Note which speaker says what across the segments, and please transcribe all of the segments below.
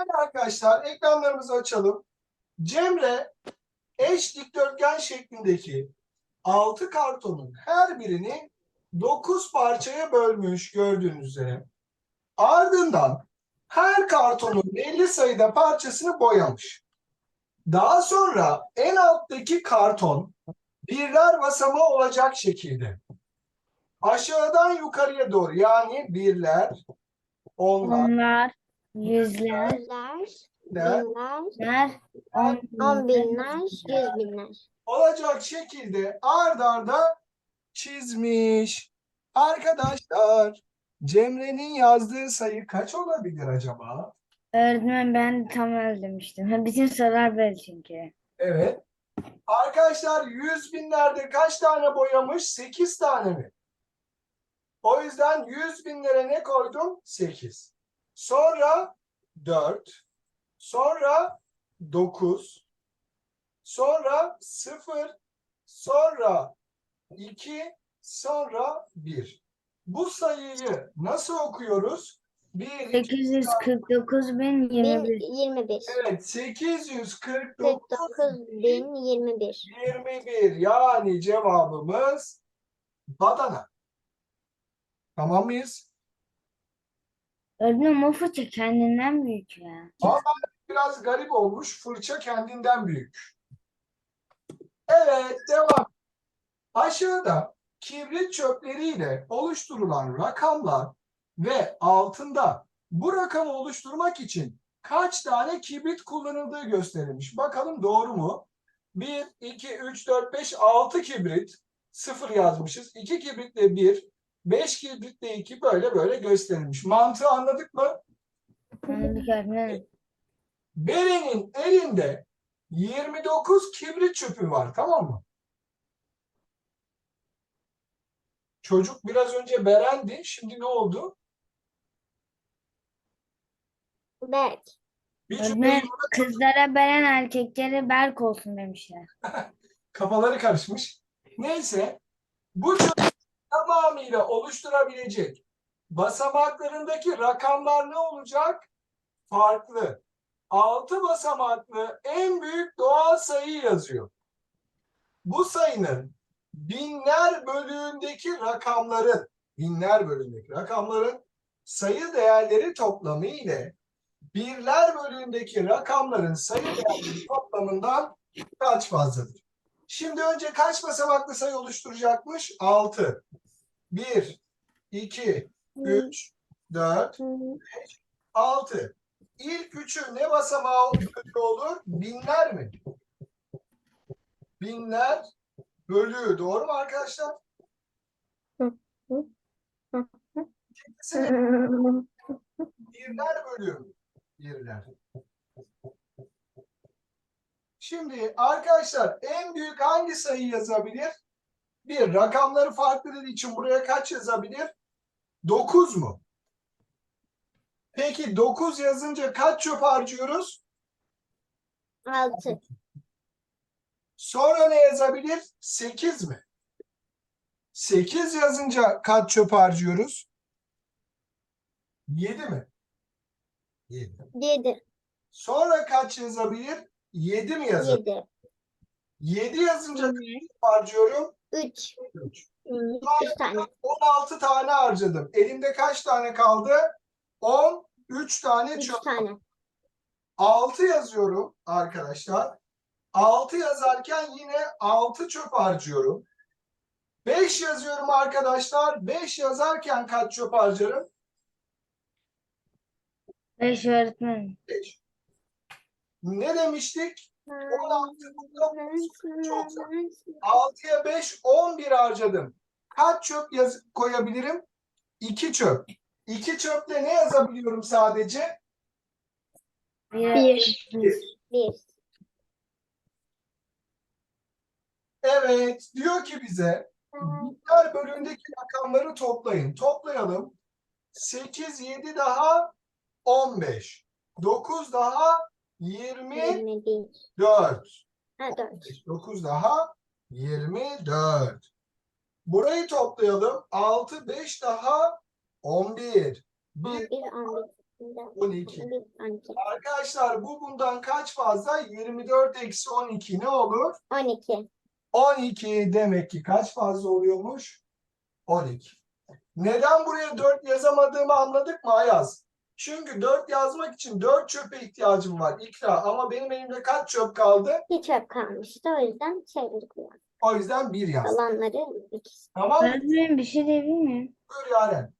Speaker 1: Evet arkadaşlar ekranlarımızı açalım. Cemre eş dikdörtgen şeklindeki 6 kartonun her birini 9 parçaya bölmüş gördüğünüz üzere. Ardından her kartonun belli sayıda parçasını boyamış. Daha sonra en alttaki karton birler basamağı olacak şekilde aşağıdan yukarıya doğru yani birler, onlar,
Speaker 2: Onlar, yüzler,
Speaker 3: Yüzler,
Speaker 1: binler
Speaker 3: binler,
Speaker 2: binler, on
Speaker 3: on binler, yüz binler.
Speaker 1: olacak şekilde ard arda çizmiş. Arkadaşlar Cemre'nin yazdığı sayı kaç olabilir acaba?
Speaker 2: Öğretmen ben tam öyle demiştim. Ha, bütün sorular böyle çünkü.
Speaker 1: Evet. Arkadaşlar yüz binlerde kaç tane boyamış? 8 tane mi? O yüzden yüz binlere ne koydum? 8. Sonra 4. Sonra 9. Sonra 0. Sonra 2. Sonra 1. Bu sayıyı nasıl okuyoruz? 1, 2,
Speaker 2: 849 bin
Speaker 3: Bin
Speaker 2: 21.
Speaker 3: yirmi bir.
Speaker 1: evet 849
Speaker 3: Kırk dokuz bin yirmi bir.
Speaker 1: 21 yani cevabımız Badana. Tamam mıyız?
Speaker 2: Öğretmen o fırça kendinden büyük ya.
Speaker 1: Biraz garip olmuş. Fırça kendinden büyük. Evet devam. Aşağıda kibrit çöpleriyle oluşturulan rakamlar ve altında bu rakamı oluşturmak için kaç tane kibrit kullanıldığı gösterilmiş. Bakalım doğru mu? 1, 2, 3, 4, 5, 6 kibrit. 0 yazmışız. 2 kibritle 1, 5 kibritle 2 böyle böyle gösterilmiş. Mantığı anladık mı?
Speaker 2: Anladık.
Speaker 1: Beren'in elinde 29 kibrit çöpü var tamam mı? Çocuk biraz önce Beren'di. Şimdi ne oldu?
Speaker 3: Berk.
Speaker 1: Cümleyi
Speaker 2: kızlara Beren erkeklere Berk olsun demişler.
Speaker 1: kafaları karışmış. Neyse bu çözümü tamamıyla oluşturabilecek basamaklarındaki rakamlar ne olacak? Farklı. 6 basamaklı en büyük doğal sayı yazıyor. Bu sayının binler bölüğündeki rakamların binler bölüğündeki rakamların sayı değerleri toplamı ile birler bölüğündeki rakamların sayı değerleri toplamından kaç fazladır? Şimdi önce kaç basamaklı sayı oluşturacakmış? 6. 1, 2, 3, 4, 6. İlk üçü ne basamağı olur? Binler mi? Binler bölüğü. Doğru mu arkadaşlar? İkincisi ne? Birler bölüğü. mü? Birler. Şimdi arkadaşlar en büyük hangi sayı yazabilir? Bir, rakamları farklı dediği için buraya kaç yazabilir? 9 mu? Peki 9 yazınca kaç çöp harcıyoruz?
Speaker 3: Altı.
Speaker 1: Sonra ne yazabilir? 8 mi? 8 yazınca kaç çöp harcıyoruz? 7 mi? 7.
Speaker 3: Yedi.
Speaker 1: Sonra kaç yazabilir? 7 mi yazabilir?
Speaker 3: Yedi.
Speaker 1: 7 yazınca kaç çöp harcıyorum?
Speaker 3: Üç.
Speaker 1: 3.
Speaker 3: Hmm, Üç tane.
Speaker 1: 16 tane harcadım. Elimde kaç tane kaldı? 10, 3 tane
Speaker 3: Üç
Speaker 1: çöp.
Speaker 3: tane.
Speaker 1: 6 yazıyorum arkadaşlar. 6 yazarken yine 6 çöp harcıyorum. 5 yazıyorum arkadaşlar. 5 yazarken kaç çöp harcarım?
Speaker 2: 5 öğretmen.
Speaker 1: 5. Ne demiştik? 16 çok 6'ya 5, 11 harcadım. Kaç çöp yaz koyabilirim? 2 çöp. 2 çöple ne yazabiliyorum sadece?
Speaker 2: Bir.
Speaker 3: Bir. Bir.
Speaker 1: Evet, diyor ki bize Binler bölümündeki rakamları toplayın. Toplayalım. 8, 7 daha 15. 9 daha 24.
Speaker 3: Yirmi bir. Ha dört.
Speaker 1: 9 daha 24. Burayı toplayalım. 6, 5 daha 11.
Speaker 3: On
Speaker 1: 1,
Speaker 3: bir, on bir.
Speaker 1: 12.
Speaker 3: 1, 12.
Speaker 1: Arkadaşlar bu bundan kaç fazla? 24 eksi 12 ne olur?
Speaker 3: 12.
Speaker 1: 12 demek ki kaç fazla oluyormuş? 12. Neden buraya 4 yazamadığımı anladık mı Ayaz? Çünkü 4 yazmak için 4 çöpe ihtiyacım var İkra ama benim elimde kaç çöp kaldı?
Speaker 3: Bir çöp kalmıştı. O yüzden şeyleri kullandım.
Speaker 1: O yüzden 1 yaz.
Speaker 3: Kalanları ikisi.
Speaker 1: Tamam mı?
Speaker 2: Öğretmenim bir şey diyebilir miyim?
Speaker 1: Buyur Yaren.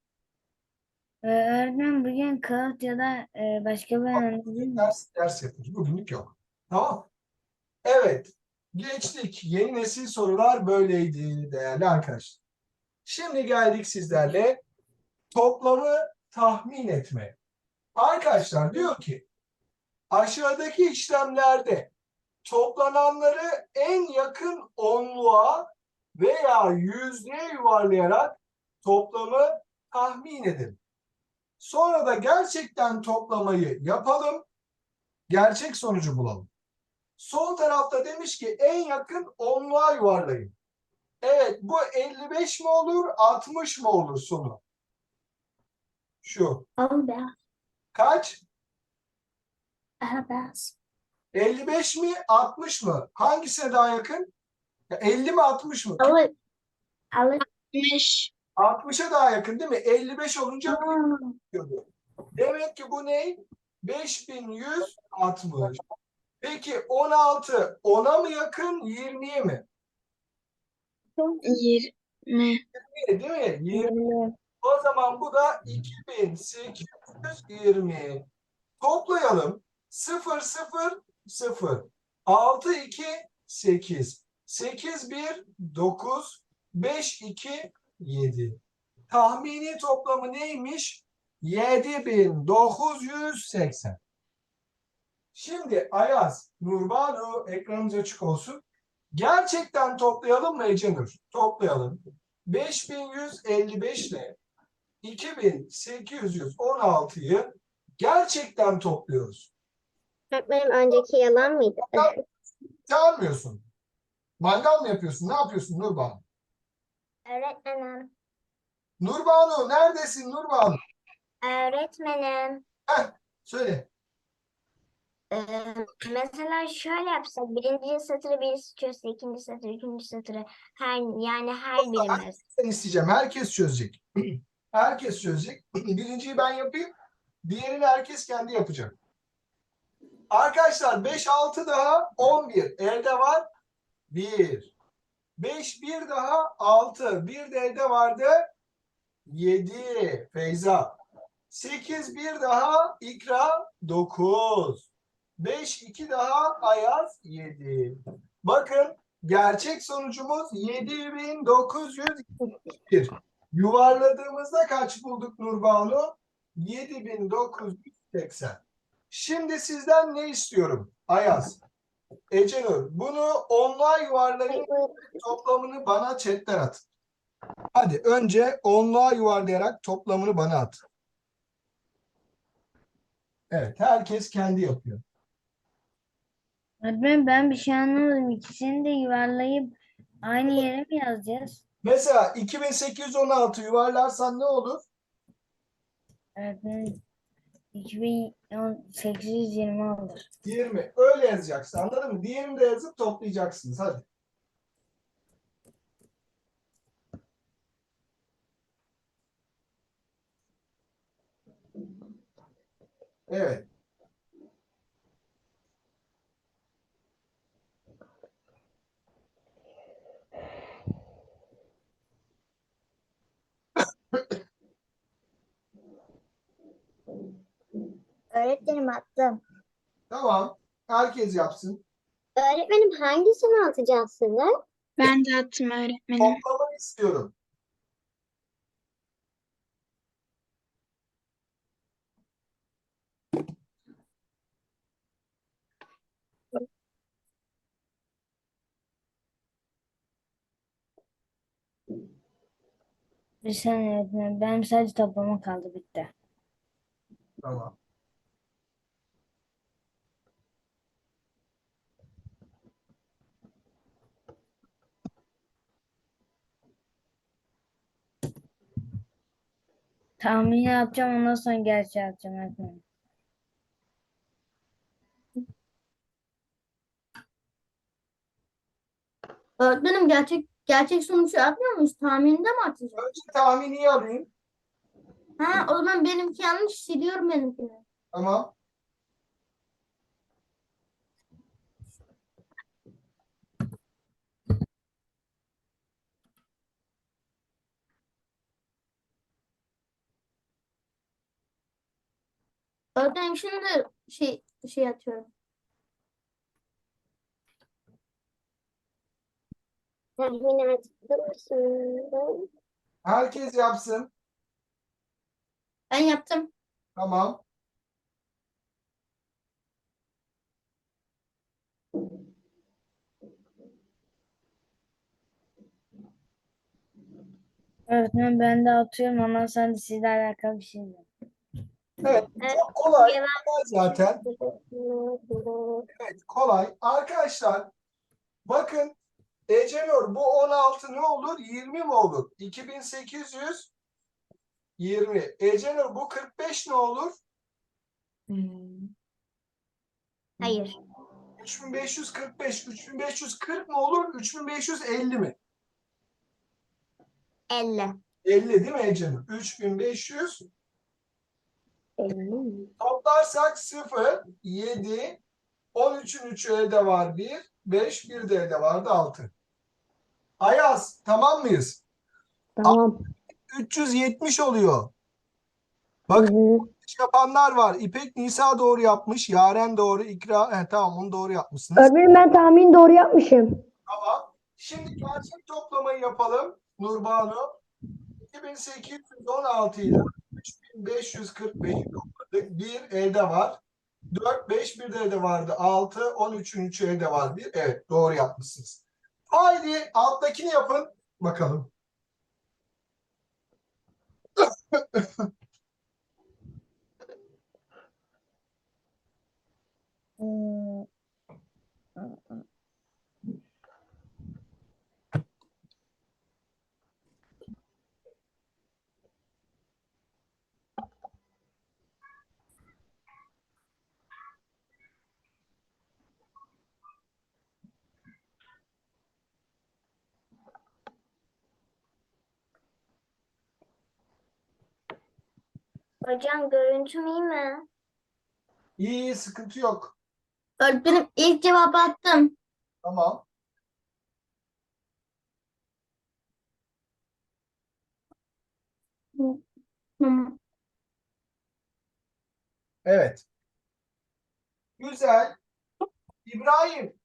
Speaker 2: Ee, öğretmen bugün kağıt ya da e, başka bir önemli değil mi?
Speaker 1: Ders, ders yapıyoruz. Bugünlük yok. Tamam. Evet. Geçtik. Yeni nesil sorular böyleydi değerli arkadaşlar. Şimdi geldik sizlerle toplamı tahmin etmeye. Arkadaşlar diyor ki aşağıdaki işlemlerde toplananları en yakın onluğa veya yüzlüğe yuvarlayarak toplamı tahmin edin. Sonra da gerçekten toplamayı yapalım. Gerçek sonucu bulalım. Sol tarafta demiş ki en yakın onluğa yuvarlayın. Evet bu 55 mi olur 60 mı olur sonu? Şu.
Speaker 3: Al be.
Speaker 1: Kaç?
Speaker 3: Aha beyaz.
Speaker 1: 55 mi 60 mı? Hangisine daha yakın? Ya 50 mi 60 mı?
Speaker 3: Alır. Alır.
Speaker 1: 60'a daha yakın değil mi? 55 olunca diyordu. Demek ki bu ne? 5160. Peki 16 10'a mı yakın 20'ye mi?
Speaker 4: 20.
Speaker 1: Değil mi? 20. O zaman bu da 2820. Toplayalım. 0 0 0. 6 2 8. 8 1 9. 5 2 7. Tahmini toplamı neymiş? 7980. Şimdi Ayaz, Nurbanu ekranımız açık olsun. Gerçekten toplayalım mı Ecenur? Toplayalım. 5155 ile 2816'yı gerçekten topluyoruz.
Speaker 3: Öğretmenim önceki yalan mıydı?
Speaker 1: Çağırmıyorsun. Mangal mı yapıyorsun? Ne yapıyorsun Nurbanu?
Speaker 3: Öğretmenim.
Speaker 1: Nurbanu neredesin Nurbanu?
Speaker 3: Öğretmenim.
Speaker 1: Söyle.
Speaker 3: Ee, mesela şöyle yapsak birinci satırı birisi çözse ikinci satır ikinci satırı her yani her birimiz.
Speaker 1: Ben isteyeceğim. Herkes çözecek. Herkes çözecek. Birinciyi ben yapayım. Diğerini herkes kendi yapacak. Arkadaşlar 5 6 daha 11. Elde var 1. 5 1 daha 6. Bir de elde vardı 7. Feyza. 8 1 daha ikra 9. 5 2 daha Ayaz 7. Bakın gerçek sonucumuz 7901. Yuvarladığımızda kaç bulduk Nurbanu? 7980. Şimdi sizden ne istiyorum? Ayaz. Ecenur, bunu onluğa yuvarlayın toplamını bana chatten at. Hadi önce onluğa yuvarlayarak toplamını bana at. Evet, herkes kendi yapıyor.
Speaker 2: Öğretmenim ben bir şey anlamadım. İkisini de yuvarlayıp aynı yere mi yazacağız?
Speaker 1: Mesela 2816 yuvarlarsan ne olur?
Speaker 2: Öğretmenim 2820 olur.
Speaker 1: 20. Öyle yazacaksın anladın mı? Diğerini de yazıp toplayacaksınız. Hadi. Evet.
Speaker 3: Öğretmenim attım.
Speaker 1: Tamam. Herkes yapsın.
Speaker 3: Öğretmenim hangisini atacaksınız?
Speaker 4: Ben de attım öğretmenim.
Speaker 1: Toplamanı istiyorum.
Speaker 2: Bir saniye öğretmenim. Benim sadece toplama kaldı bitti.
Speaker 1: Tamam.
Speaker 2: Tahmin yapacağım ondan sonra gerçeği yapacağım öğretmenim.
Speaker 5: Öğretmenim gerçek gerçek sonucu yapmıyor muyuz? Tahminde mi atacağız?
Speaker 1: Önce tahmini alayım.
Speaker 5: Ha, o zaman benimki yanlış siliyorum benimkini.
Speaker 1: Tamam.
Speaker 5: Öğretmenim şimdi şey şey atıyorum.
Speaker 1: Herkes yapsın.
Speaker 5: Ben yaptım.
Speaker 1: Tamam.
Speaker 2: Öğretmen ben de atıyorum ondan sonra da sizle alakalı bir şey diyeyim.
Speaker 1: Evet. Çok kolay. zaten. Evet, kolay. Arkadaşlar bakın Ecenur bu 16 ne olur? 20 mi olur? 2800 20. Ecenur bu 45 ne olur?
Speaker 3: Hayır.
Speaker 1: 3545. 3540 mı olur? 3550 mi?
Speaker 3: 50.
Speaker 1: 50 değil mi Ecenur? 3500 Toplarsak 0, 7, 13'ün 3'ü elde var 1, 5, 1 de elde vardı 6. Ayaz tamam mıyız?
Speaker 6: Tamam.
Speaker 1: 370 oluyor. Bak iş yapanlar var. İpek Nisa doğru yapmış. Yaren doğru. İkra he, tamam onu doğru yapmışsınız.
Speaker 6: Öğretmenim ben tahmin doğru yapmışım.
Speaker 1: Tamam. Şimdi gerçek toplamayı yapalım. Nurbanu. 2816 ile 3545 topladık. 1 elde var. 4, 5 bir de elde vardı. 6, 13'ün 3'ü elde var. 1. Evet doğru yapmışsınız. Haydi alttakini yapın. Bakalım.
Speaker 2: Hmm,
Speaker 3: Hocam görüntüm iyi mi?
Speaker 1: İyi iyi sıkıntı yok.
Speaker 5: Öğretmenim ilk cevabı attım.
Speaker 1: Tamam.
Speaker 5: Tamam.
Speaker 1: Evet. Güzel. İbrahim,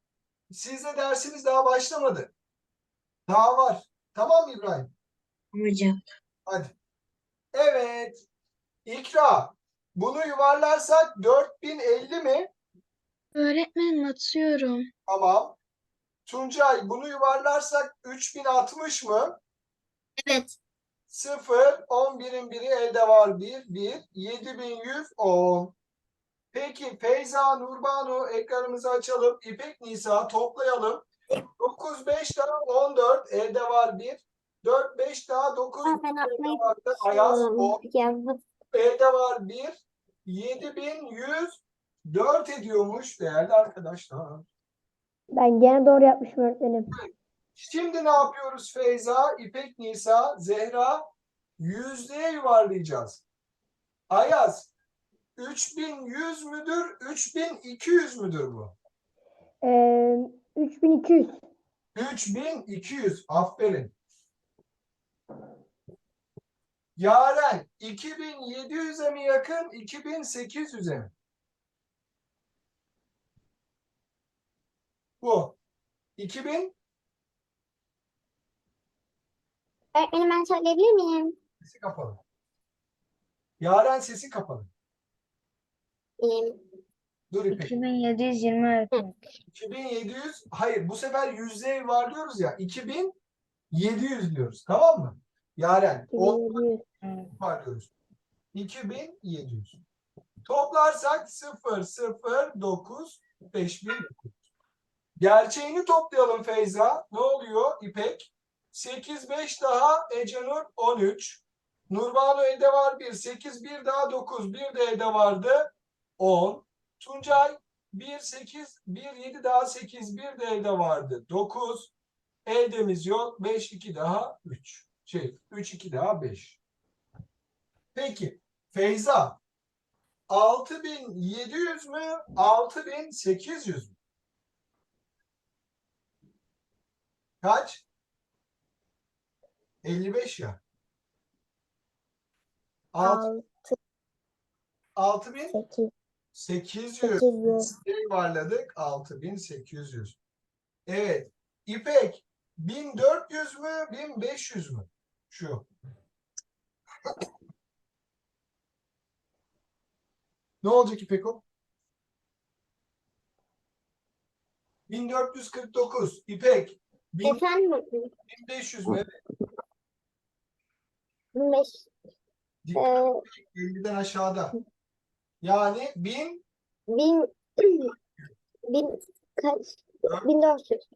Speaker 1: sizde dersiniz daha başlamadı. Daha var. Tamam mı İbrahim?
Speaker 4: Hocam.
Speaker 1: Hadi. Evet. İkra. Bunu yuvarlarsak 4050 mi?
Speaker 4: Öğretmenim atıyorum.
Speaker 1: Tamam. Tuncay bunu yuvarlarsak 3060 mı?
Speaker 5: Evet.
Speaker 1: 0, 11'in biri elde var 1, 1, 7110. Peki Feyza, Nurbanu ekranımızı açalım. İpek Nisa toplayalım. 9, 5 daha 14 elde var 1. 4, 5 daha 9
Speaker 3: Aa, ben
Speaker 1: elde. Ayaz 10
Speaker 3: Yazdım.
Speaker 1: Elde var 1. 7104 ediyormuş değerli arkadaşlar.
Speaker 6: Ben gene doğru yapmışım öğretmenim.
Speaker 1: Şimdi ne yapıyoruz Feyza, İpek Nisa, Zehra? Yüzdeye yuvarlayacağız. Ayaz, 3100 müdür, 3200 müdür bu?
Speaker 6: Ee, 3200.
Speaker 1: 3200, aferin. Yaren, 2700'e mi yakın, 2800'e mi? Bu. 2000
Speaker 3: Öğretmenim ben söyleyebilir miyim?
Speaker 1: sesi kapalı. Yaren sesi kapalı.
Speaker 3: Ee,
Speaker 1: Dur İpek.
Speaker 2: 2720 öğretmen.
Speaker 1: 2700 hayır bu sefer yüzde var diyoruz ya 2700 diyoruz tamam mı? Yaren 10
Speaker 6: 2700.
Speaker 1: var diyoruz. 2700. Toplarsak 0 0 9 5009. Gerçeğini toplayalım Feyza. Ne oluyor İpek? 8 5 daha Ecenur 13. Nurbanu elde var 1. 8 1 daha 9. 1 de elde vardı 10. Tuncay 1 8 1 7 daha 8 1 de elde vardı 9. Eldemiz yok. 5, 2 daha 3. Şey, 3, 2 daha 5. Peki, Feyza. 6700 mü? 6800 mü? Kaç? 55 ya. 6, 6000
Speaker 3: 8,
Speaker 1: 800
Speaker 3: 800.
Speaker 1: yuvarladık 6800. Evet. İpek 1400 mü 1500 mü? Şu. Ne olacak İpek o? 1449. İpek.
Speaker 3: Efendim
Speaker 1: 1500 mü?
Speaker 3: 15,
Speaker 1: Dikkat
Speaker 3: e,
Speaker 1: 50'den aşağıda. Yani 1000
Speaker 3: bin, bin, kaç? 1400.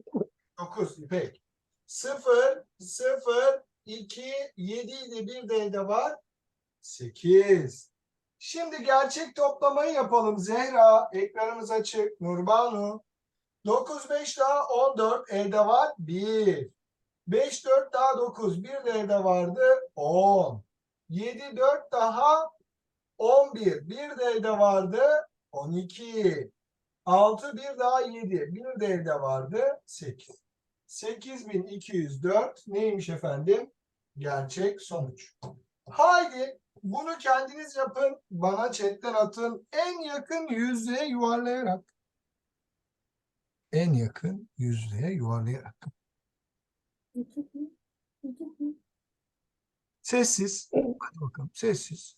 Speaker 1: 9 İpek. 0, 0, 2, 7 ile bir de elde var. 8. Şimdi gerçek toplamayı yapalım. Zehra, ekranımız açık. Nurbanu. 9, 5 daha 14 elde var. 1. 5, 4 daha 9. Bir de elde vardı. 10. 7, 4 daha 11. Bir de elde vardı. 12. 6, bir daha 7. Bir de elde vardı. 8. 8204 neymiş efendim? Gerçek sonuç. Haydi bunu kendiniz yapın. Bana chatten atın. En yakın yüzlüğe yuvarlayarak. En yakın yüzlüğe yuvarlayarak. Sessiz. Hadi bakalım sessiz.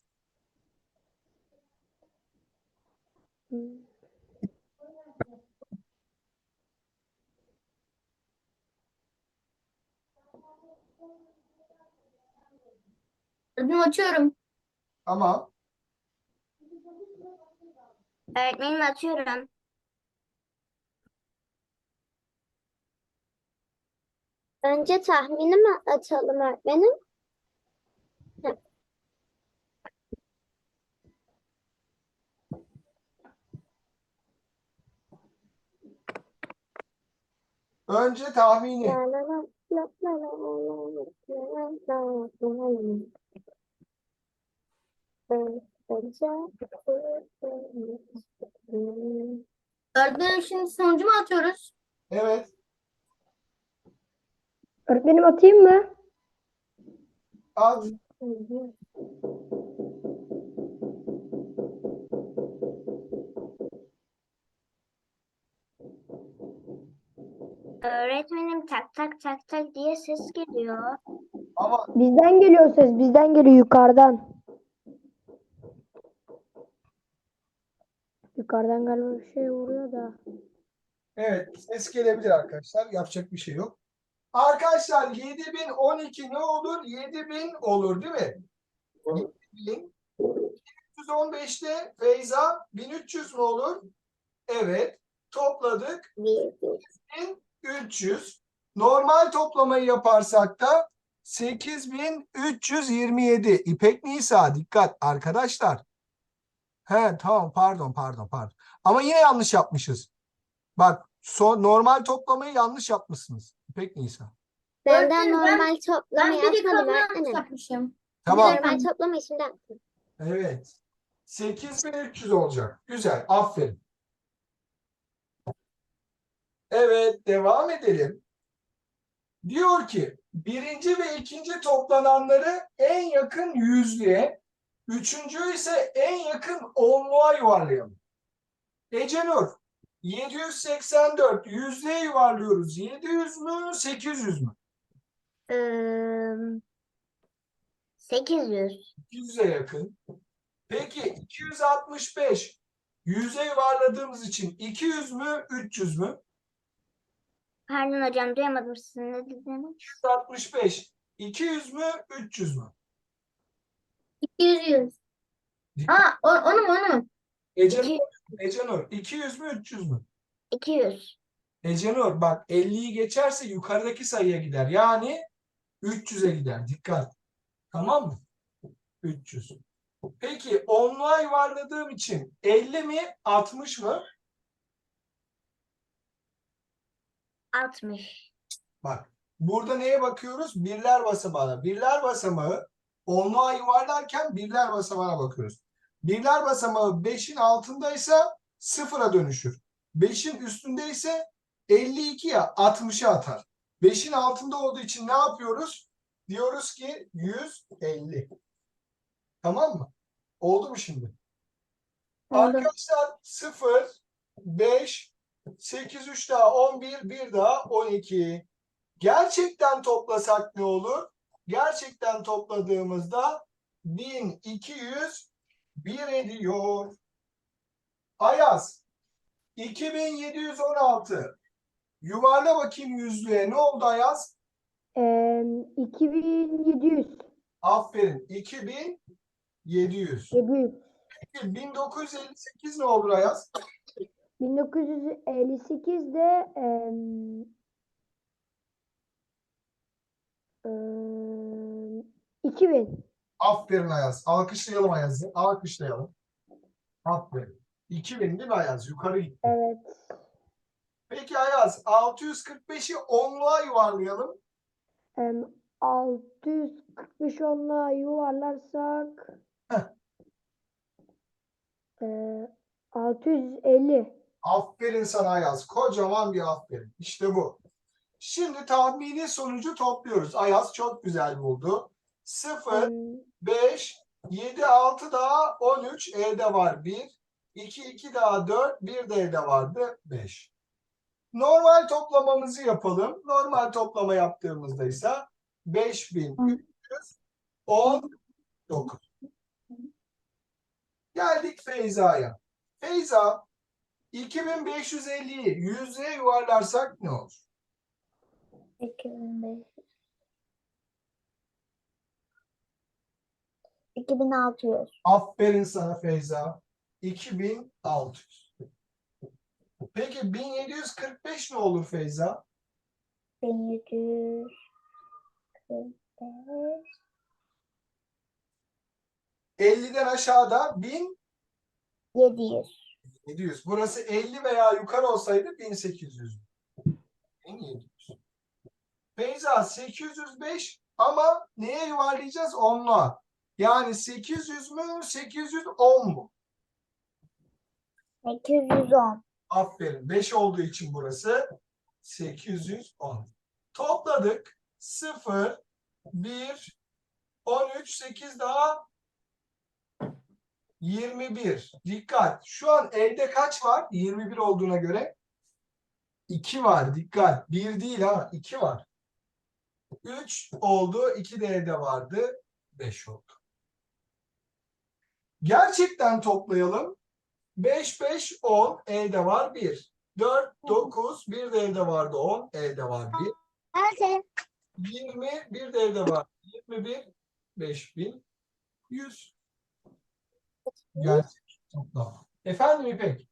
Speaker 5: Öğretmenim açıyorum.
Speaker 1: Ama
Speaker 3: Öğretmenim atıyorum. Önce tahmini mi atalım öğretmenim?
Speaker 1: önce tahmini.
Speaker 5: Öğretmenim şimdi sonucu mu atıyoruz?
Speaker 1: Evet.
Speaker 6: Öğretmenim atayım mı?
Speaker 1: At.
Speaker 3: Öğretmenim tak tak tak tak diye ses geliyor.
Speaker 1: Ama
Speaker 6: Bizden geliyor ses. Bizden geliyor yukarıdan. Yukarıdan galiba bir şey vuruyor da.
Speaker 1: Evet, ses gelebilir arkadaşlar. Yapacak bir şey yok. Arkadaşlar 7012 ne olur? 7000 olur değil mi? 7000. 315'te Feyza 1300 mü olur? Evet. Topladık.
Speaker 3: Bir,
Speaker 1: 300. Normal toplamayı yaparsak da 8327. İpek Nisa dikkat arkadaşlar. He tamam pardon pardon pardon. Ama yine yanlış yapmışız. Bak son normal toplamayı yanlış yapmışsınız. İpek Nisa.
Speaker 5: Öğretmenim, ben-
Speaker 3: normal toplama
Speaker 5: Ben bir
Speaker 3: yapmadım öğretmenim.
Speaker 5: yapmışım.
Speaker 1: Tamam.
Speaker 3: Normal toplama şimdi yaptım.
Speaker 1: Evet. 8300 olacak. Güzel. Aferin. Evet. Devam edelim. Diyor ki birinci ve ikinci toplananları en yakın yüzlüğe, üçüncü ise en yakın onluğa yuvarlayalım. Ecenur 784 yüzlüğe yuvarlıyoruz. 700 mü 800 mü?
Speaker 3: Ee, 800.
Speaker 1: 100'e yakın. Peki 265 yüze yuvarladığımız için 200 mü 300 mü?
Speaker 3: Pardon hocam duyamadım sizin ne dediğini.
Speaker 1: 265 200 mü 300 mü?
Speaker 5: 200 100.
Speaker 1: Dikkat.
Speaker 5: Aa, o, onu mu onu mu?
Speaker 1: Ecenur, Ecenur 200 mü 300 mü?
Speaker 3: 200.
Speaker 1: Ecenur bak 50'yi geçerse yukarıdaki sayıya gider. Yani 300'e gider. Dikkat. Tamam mı? 300. Peki onluğa yuvarladığım için 50 mi 60 mı?
Speaker 3: 60.
Speaker 1: Bak Burada neye bakıyoruz? Birler basamağına. Birler basamağı onluğa yuvarlarken birler basamağına bakıyoruz. Birler basamağı 5'in altındaysa sıfıra dönüşür. 5'in üstündeyse 52'ye 60'a atar. 5'in altında olduğu için ne yapıyoruz? Diyoruz ki 150. Tamam mı? Oldu mu şimdi?
Speaker 2: Oldu.
Speaker 1: Arkadaşlar 0, 5, 8, 3 daha 11, 1 daha 12. Gerçekten toplasak ne olur? Gerçekten topladığımızda 1201 ediyor. Ayaz 2716. Yuvarla bakayım yüzlüğe. Ne oldu Ayaz?
Speaker 6: Ee, 2700.
Speaker 1: Aferin. 2700.
Speaker 6: 700.
Speaker 1: Peki 1958 ne olur Ayaz?
Speaker 6: 1958 de em, 2000.
Speaker 1: Aferin Ayaz. Alkışlayalım Ayaz'ı. Alkışlayalım. Aferin. 2000 değil mi Ayaz? Yukarı gitti.
Speaker 6: Evet.
Speaker 1: Peki Ayaz 645'i onluğa yuvarlayalım.
Speaker 6: Em, 645 onla yuvarlarsak
Speaker 1: Heh.
Speaker 6: eee, 650.
Speaker 1: Aferin sana Ayaz. Kocaman bir aferin. İşte bu. Şimdi tahmini sonucu topluyoruz. Ayaz çok güzel buldu. 0,
Speaker 6: Em,
Speaker 1: 5, 7, 6 daha 13. Elde var 1. 2, 2 daha 4. 1 de elde vardı 5. Normal toplamamızı yapalım. Normal toplama yaptığımızda ise 5319. Geldik Feyza'ya. Feyza 2550'yi yüzeye yuvarlarsak ne olur?
Speaker 3: 2500. 2600.
Speaker 1: Aferin sana Feyza. 2600. Peki 1745 ne olur Feyza?
Speaker 3: 1745.
Speaker 1: 50'den aşağıda 1000
Speaker 3: 700.
Speaker 1: 700. Burası 50 veya yukarı olsaydı 1800. 1700. Feyza 805 ama neye yuvarlayacağız? Onluğa. Yani 800 mü 810 mu?
Speaker 3: 810.
Speaker 1: Aferin. 5 olduğu için burası 810. Topladık. 0, 1, 13, 8 daha 21. Dikkat. Şu an elde kaç var? 21 olduğuna göre 2 var. Dikkat. 1 değil ha. 2 var. 3 oldu. 2 de elde vardı. 5 oldu. Gerçekten toplayalım. 5, 5, 10 elde var 1. 4, 9, 1 de elde vardı 10 elde var 1.
Speaker 3: Hadi.
Speaker 1: 20, bir de elde var. 21, 5100. Gerçek toplam. Efendim İpek?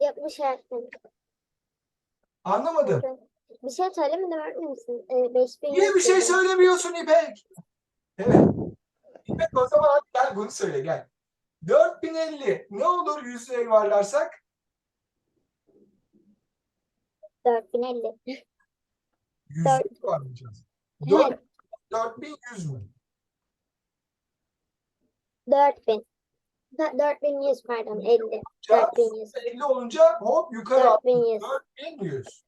Speaker 3: Yapmış öğretmenim.
Speaker 1: Anlamadım.
Speaker 3: Bir şey söylemedi öğretmen misin? Ee, 5000
Speaker 1: Niye bir şey söylemiyorsun İpek? Evet. İpek o zaman hadi gel bunu söyle gel. 4050 ne olur yüzde yuvarlarsak?
Speaker 3: 4050.
Speaker 1: Yüzde
Speaker 3: Dört.
Speaker 1: yuvarlayacağız. 4, 4100 mü?
Speaker 3: 4000. Ha, 4100 pardon 50.
Speaker 1: Cevap
Speaker 3: 4100.
Speaker 1: 50 olunca hop yukarı at.
Speaker 3: 4100.
Speaker 1: 4100.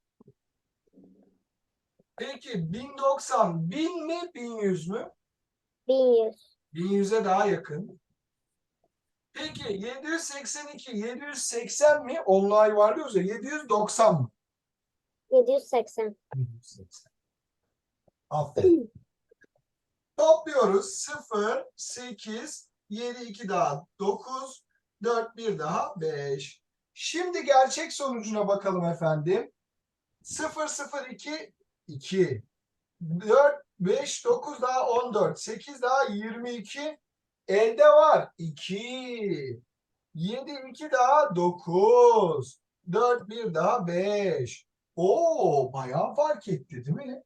Speaker 1: Peki 1090 1000 mi 1100 mü?
Speaker 3: 1100.
Speaker 1: 1100'e daha yakın. Peki 782 780 mi? Onluğa yuvarlıyoruz ya 790 mı?
Speaker 3: 780.
Speaker 1: 780. Aferin. Topluyoruz. 0, 8, 7, 2 daha 9, 4, 1 daha 5. Şimdi gerçek sonucuna bakalım efendim. 0, 0, 2, 2. 4, 5, 9 daha 14. 8 daha 22. Elde var. 2. 7, 2 daha 9. 4, 1 daha 5. Oo, bayağı fark etti değil mi?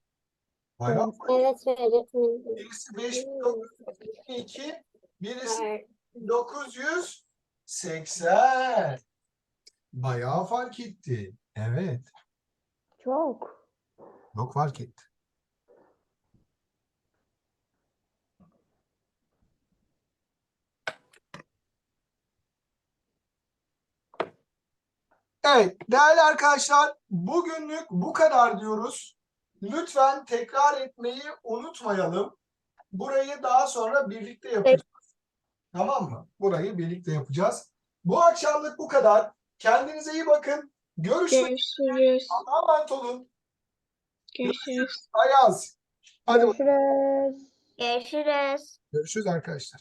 Speaker 1: Bayağı
Speaker 3: Evet öğretmenim.
Speaker 1: Birisi 5922, birisi
Speaker 3: Evet.
Speaker 1: 980. Bayağı fark etti. Evet.
Speaker 6: Çok.
Speaker 1: Yok fark etti. Evet değerli arkadaşlar bugünlük bu kadar diyoruz. Lütfen tekrar etmeyi unutmayalım. Burayı daha sonra birlikte yapacağız. Evet. Tamam mı? Burayı birlikte yapacağız. Bu akşamlık bu kadar. Kendinize iyi bakın. Görüşmek
Speaker 4: üzere.
Speaker 1: Allah'a olun.
Speaker 4: Görüşürüz.
Speaker 1: Ayaz. Hadi bakalım.
Speaker 6: Görüşürüz.
Speaker 3: Görüşürüz.
Speaker 1: Görüşürüz arkadaşlar.